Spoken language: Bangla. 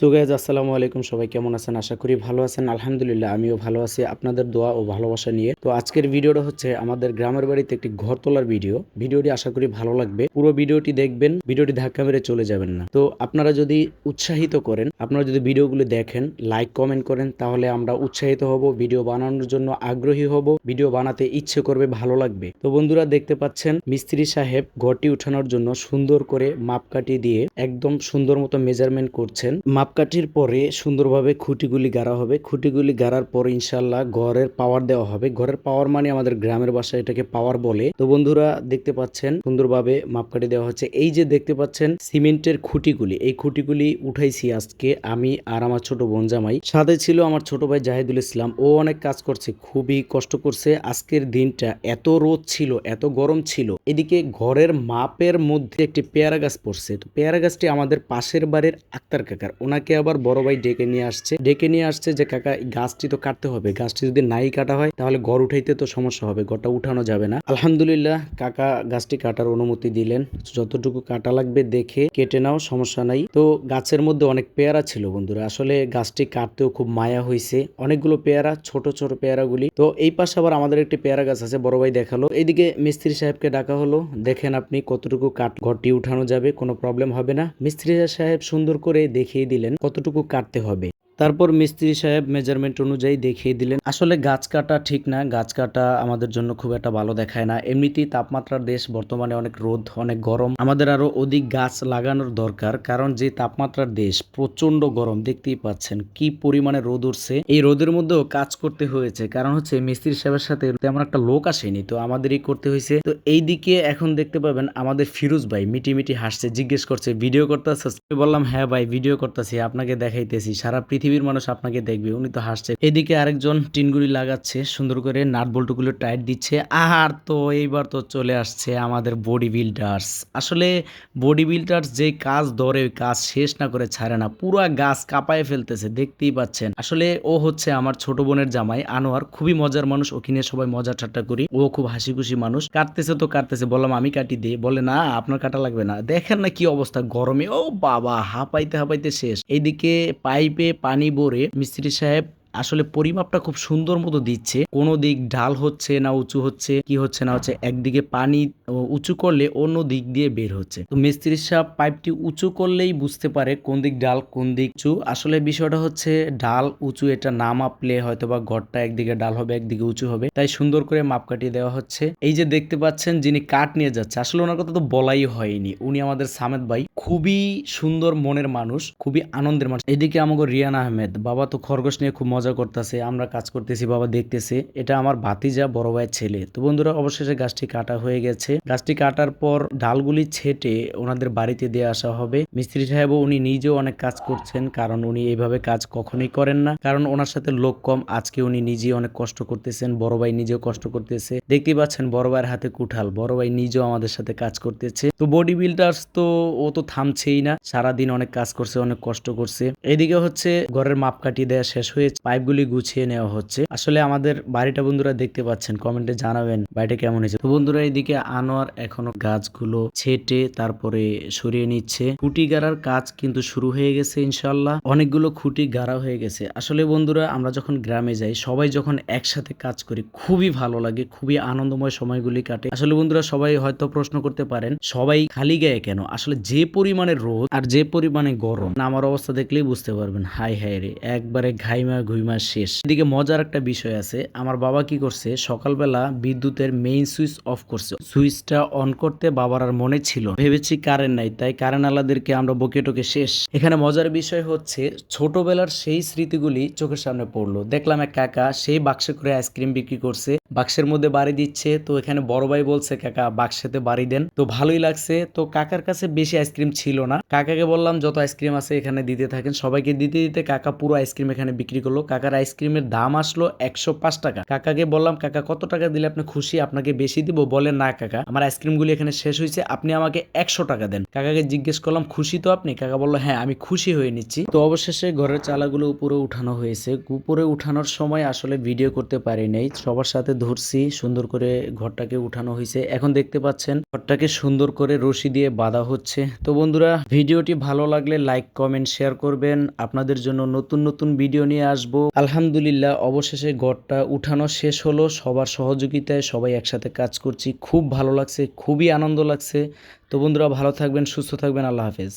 সো গাইজ আসসালামু আলাইকুম। সবাই কেমন আছেন? আশা করি ভালো আছেন। আলহামদুলিল্লাহ, আমিও ভালো আছি আপনাদের দোয়া ও ভালোবাসা নিয়ে। তো আজকের ভিডিওটা হচ্ছে আমাদের গ্রামের বাড়িতে একটি ঘর তোলার ভিডিও। ভিডিওটি আশা করি ভালো লাগবে। পুরো ভিডিওটি দেখবেন, ভিডিওটি ধাক্কা মেরে চলে যাবেন না। তো আপনারা যদি উৎসাহিত করেন, আপনারা যদি ভিডিওগুলো দেখেন লাইক কমেন্ট করেন, তাহলে আমরা উৎসাহিত হব, ভিডিও বানানোর জন্য আগ্রহী হব, ভিডিও বানাতে ইচ্ছে করবে, ভালো লাগবে। তো বন্ধুরা, দেখতে পাচ্ছেন, মিস্ত্রি সাহেব ঘরটি উঠানোর জন্য সুন্দর করে মাপকাঠি দিয়ে একদম সুন্দর মতো মেজারমেন্ট করছেন। মাপকাঠির পরে সুন্দরভাবে খুঁটিগুলি গাড়া হবে। খুঁটিগুলি গাড়ার পর ইনশাল্লাহ ঘরের পাওয়ার দেওয়া হবে। ঘরের পাওয়ার মানে আমাদের গ্রামের বাসায় এটাকে পাওয়ার বলে। তো বন্ধুরা, দেখতে পাচ্ছেন সুন্দরভাবে মাপকাঠি দেওয়া হচ্ছে। এই যে দেখতে পাচ্ছেন সিমেন্টের খুঁটিগুলি, এই খুঁটিগুলি উঠাইছি আজকে আমি আর আমার ছোট বোন জামাই। সাথে ছিল আমার ছোট ভাই জাহিদুল ইসলাম। ও অনেক কাজ করছে, খুবই কষ্ট করছে। আজকের দিনটা এত রোদ ছিল, এত গরম ছিল। এদিকে ঘরের মাপের মধ্যে একটি পেয়ারা গাছ পড়ছে। তো পেয়ারা গাছটি আমাদের পাশের বাড়ির আক্তার কাকার। ওনাকে আবার বড় ভাই ডেকে নিয়ে আসছে। ডেকে নিয়ে আসছে যে, কাকা গাছটি তো কাটতে হবে। গাছটি যদি নাই কাটা হয়, তাহলে ঘর উঠাইতে তো সমস্যা হবে। ঘরটা উঠানো যাবে না। আলহামদুলিল্লাহ, কাকা গাছটি কাটার অনুমতি দিলেন। যতটুকু কাটা লাগবে দেখে কেটে নাও, সমস্যা নাই। তো গাছের মধ্যে অনেক পেয়ারা ছিল বন্ধুরা। আসলে গাছটি কাটতেও খুব মায়া হয়েছে অনেকগুলো পেয়ারা, ছোট ছোট পেয়ারাগুলি। তো এই পাশে আবার আমাদের একটি পেয়ারা গাছ আছে, বড় ভাই দেখাল। এইদিকে মিস্ত্রি সাহেবকে ডাকা হলো। দেখেন আপনি কতটুকু কাট ঘরটি উঠানো যাবে, কোনো প্রবলেম হবে না। মিস্ত্রি সাহেব সুন্দর করে দেখিয়ে দিলেন। কতটুকু কাটতে হবে? তারপর মিস্ত্রি সাহেব মেজারমেন্ট অনুযায়ী দেখিয়ে দিলেন। আসলে গাছ কাটা ঠিক না, গাছ কাটা আমাদের জন্য খুব একটা ভালো দেখায় না। এমনিতেই তাপমাত্রার দেশ বর্তমানে অনেক রোদ, অনেক গরম। আমাদের আরও অধিক গাছ লাগানোর দরকার, কারণ যে তাপমাত্রার দেশ প্রচণ্ড গরম, দেখতেই পাচ্ছেন কি পরিমাণে রোদ উঠছে। এই রোদের মধ্যেও কাজ করতে হয়েছে, কারণ হচ্ছে মিস্ত্রি সাহেবের সাথে তেমন একটা লোক আসেনি, তো আমাদেরই করতে হয়েছে। তো এই দিকে এখন দেখতে পাবেন আমাদের ফিরোজ ভাই মিটি মিটি হাসছে, জিজ্ঞেস করছে, ভিডিও করতেছে? বললাম হ্যাঁ ভাই, ভিডিও করতেছি, আপনাকে দেখাইতেছি। সারা পৃথিবীর মানুষ আপনাকে দেখবে, উনি তো হাসছে। এদিকে আরেকজন টিনগুলি লাগাচ্ছে, সুন্দর করে নাট বল্টুগুলো টাইট দিচ্ছে। আর তো, এইবার তো চলে আসছে আমাদের বডি বিল্ডার্স আসলে বডি বিল্ডার্স যে কাজ ধরে, ওই কাজ শেষ না করে ছাড়ে না, পুরো গাছ কাঁপায় ফেলতেছে, দেখতেই পাচ্ছেন। আসলে ও হচ্ছে আমার ছোট বোনের জামাই, আনোয়ার। খুবই মজার মানুষ, ওকে নিয়ে সবাই মজা ঠাট্টা করি। ও খুব হাসি খুশি মানুষ। কাটতেছে তো কাটতেছে, বললাম, আমি কাটি দিই বলে, না, আপনার কাটা লাগবে না। দেখেন না কি অবস্থা, গরমে, ও বাবা, হাঁপাইতে হাঁপাইতে শেষ। এইদিকে পাইপে পানি ভরে মিস্ত্রি সাহেব আসলে পরিমাপটা খুব সুন্দর মতো দিচ্ছে। কোনো দিক ঢাল হচ্ছে না উঁচু হচ্ছে, কি হচ্ছে না হচ্ছে, একদিকে পানি উঁচু করলে অন্য দিক দিয়ে বের হচ্ছে। তো মিস্ত্রি সাহেব পাইপটি উঁচু করলেই বুঝতে পারে কোন দিক ডাল কোন দিক উঁচু। আসলে বিষয়টা হচ্ছে ডাল উঁচু, এটা না মাপলে হয়তো বা ঘরটা একদিকে ডাল হবে, একদিকে উঁচু হবে। তাই সুন্দর করে মাপ কাটিয়ে দেওয়া হচ্ছে। এই যে দেখতে পাচ্ছেন যিনি কাঠ নিয়ে যাচ্ছে, আসলে ওনার কথা তো বলাই হয়নি। উনি আমাদের সামেদ ভাই, খুবই সুন্দর মনের মানুষ, খুবই আনন্দের মানুষ। এদিকে আমাকে রিয়ান আহমেদ, বাবা তো খরগোশ নিয়ে খুব মজা করতেছে, আমরা কাজ করতেছি, বাবা দেখতেছে। এটা আমার ভাতিজা, বড় ভাইয়ের ছেলে। তো বন্ধুরা, অবশেষে গাছটি কাটা হয়ে গেছে। গাছটি কাটার পর ডালগুলি ছেটে ওনাদের বাড়িতে দিয়ে আসা হবে। মিস্ত্রি সাহেবও উনি নিজেও অনেক কাজ করছেন, কারণ উনি এইভাবে কাজ কখনোই করেন না। কারণ ওনার সাথে লোক কম, আজকে উনি নিজেই অনেক কষ্ট করতেছেন, বড় ভাই নিজেও কষ্ট করতেছে। দেখতেই পাচ্ছেন বড় ভাইয়ের হাতে কুঠাল, বড় ভাই নিজেও আমাদের সাথে কাজ করতেছে। তো বডি বিল্ডার্স তো, ও তো থামছেই না। সারাদিন অনেক কাজ করছে, অনেক কষ্ট করছে। এদিকে হচ্ছে ঘরের মাপ কাটিয়ে দেওয়া শেষ হয়েছে পাইপগুলি গুছিয়ে নেওয়া হচ্ছে। আসলে আমাদের বাড়িটা বন্ধুরা দেখতে পাচ্ছেন, কমেন্টে জানাবেন বাড়িটা কেমন হয়েছে। তো বন্ধুরা এইদিকে আনোয়ার এখনও গাছগুলো ছেটে তারপরে সরিয়ে নিচ্ছে। খুঁটি গাড়ার কাজ কিন্তু শুরু হয়ে গেছে ইনশাল্লাহ অনেকগুলো খুঁটি গাড়া হয়ে গেছে। আসলে বন্ধুরা, আমরা যখন গ্রামে যাই, সবাই যখন একসাথে কাজ করি, খুবই ভালো লাগে, খুবই আনন্দময় সময়গুলি কাটে। আসলে বন্ধুরা, সবাই হয়তো প্রশ্ন করতে পারেন, সবাই খালি গায়ে কেন? আসলে যে পরিমাণে রোদ আর যে পরিমাণে গরম আমার অবস্থা দেখলেই বুঝতে পারবেন হাই হাই রে, একবারে ঘাইমা ঘুইমা। শেষ। এদিকে মজার একটা বিষয় আছে, আমার বাবা কি করছে, সকালবেলা বিদ্যুতের মেইন সুইচ অফ করছে। সুইচটা অন করতে বাবার আর মনে ছিল ভেবেছি কারেন্ট নাই, তাই কারেন্ট আলাদেরকে আমরা বকে টকে শেষ। এখানে মজার বিষয় হচ্ছে, ছোটবেলার সেই স্মৃতিগুলি চোখের সামনে পড়ল। দেখলাম এক কাকা সেই বাক্সে করে আইসক্রিম বিক্রি করছে। বাক্সের মধ্যে বাড়ি দিচ্ছে, তো এখানে বড় ভাই বলছে, কাকা, বাক্সেতে বাড়ি দেন। তো ভালোই লাগছে, তো কাকার কাছে বেশি আইসক্রিম ছিল না। কাকাকে বললাম, যত আইসক্রিম আছে এখানে দিতে থাকেন। সবাইকে দিতে দিতে কাকা পুরো আইসক্রিম এখানে বিক্রি করল। কাকার আইসক্রিমের দাম আসলো একশো পাঁচ টাকা। কাকাকে বললাম, কাকা, কত টাকা দিলে আপনি খুশি? আপনাকে বেশি দিব? বলেন না, কাকা, আমার আইসক্রিমগুলি এখানে শেষ হয়েছে। আপনি আমাকে একশো টাকা দেন। কাকাকে জিজ্ঞেস করলাম, খুশি তো আপনি? কাকা বলল হ্যাঁ আমি খুশি হয়ে নিচ্ছি। তো অবশেষে ঘরের চালাগুলো উপরে উঠানো হয়েছে। উপরে উঠানোর সময় আসলে ভিডিও করতে পারি নাই। সবার সাথে ধরছি, সুন্দর করে ঘরটাকে উঠানো হয়েছে। এখন দেখতে পাচ্ছেন, ঘরটাকে সুন্দর করে রশি দিয়ে বাঁধা হচ্ছে। তো বন্ধুরা, ভিডিওটি ভালো লাগলে লাইক, কমেন্ট, শেয়ার করবেন। আপনাদের জন্য নতুন নতুন ভিডিও নিয়ে আসব। আলহামদুলিল্লাহ, অবশেষে গড়টা উঠানো শেষ হলো। সবার সহযোগিতায় সবাই একসাথে কাজ করছি। খুব ভালো লাগছে, খুবই আনন্দ লাগছে। তো বন্ধুরা, ভালো থাকবেন, সুস্থ থাকবেন। আল্লাহ হাফেজ।